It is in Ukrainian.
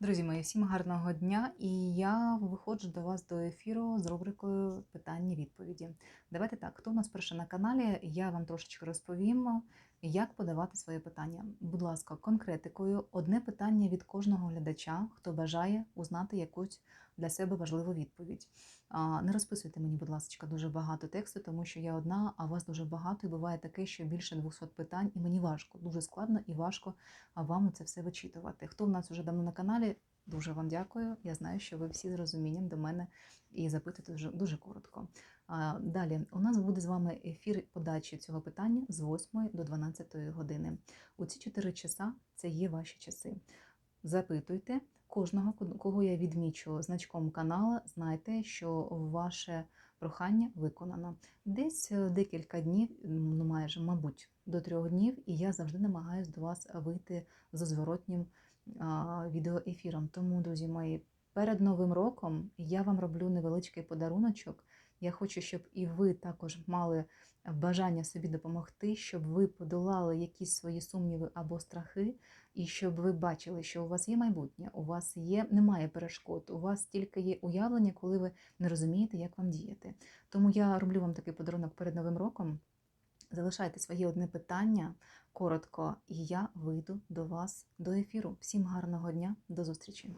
Друзі мої, всім гарного дня! І я виходжу до вас до ефіру з рубрикою питання-відповіді. Давайте так, хто у нас перше на каналі, я вам трошечки розповім, як подавати своє питання. Будь ласка, конкретикою, одне питання від кожного глядача, хто бажає узнати якусь для себе важливу відповідь. Не розписуйте мені, будь ласка, дуже багато тексту, тому що я одна, а вас дуже багато, і буває таке, що більше 200 питань, і мені важко, дуже складно і важко вам це все вичитувати. Хто в нас вже давно на каналі, дуже вам дякую. Я знаю, що ви всі з розумінням до мене і запитуєте дуже, дуже коротко. Далі у нас буде з вами ефір подачі цього питання з 8 до 12 години. У ці 4 часа це є ваші часи. Запитуйте кожного, кого я відмічу значком канала, знайте, що ваше прохання виконано. Десь е, декілька днів, ну майже, мабуть, до трьох днів, і я завжди намагаюся до вас вийти з зворотнім відеоефіром. Тому, друзі мої, перед Новим роком я вам роблю невеличкий подаруночок. Я хочу, щоб і ви також мали бажання собі допомогти, щоб ви подолали якісь свої сумніви або страхи, і щоб ви бачили, що у вас є майбутнє, у вас є немає перешкод, у вас тільки є уявлення, коли ви не розумієте, як вам діяти. Тому я роблю вам такий подарунок перед новим роком. Залишайте своє одне питання коротко, і я вийду до вас до ефіру. Всім гарного дня, до зустрічі!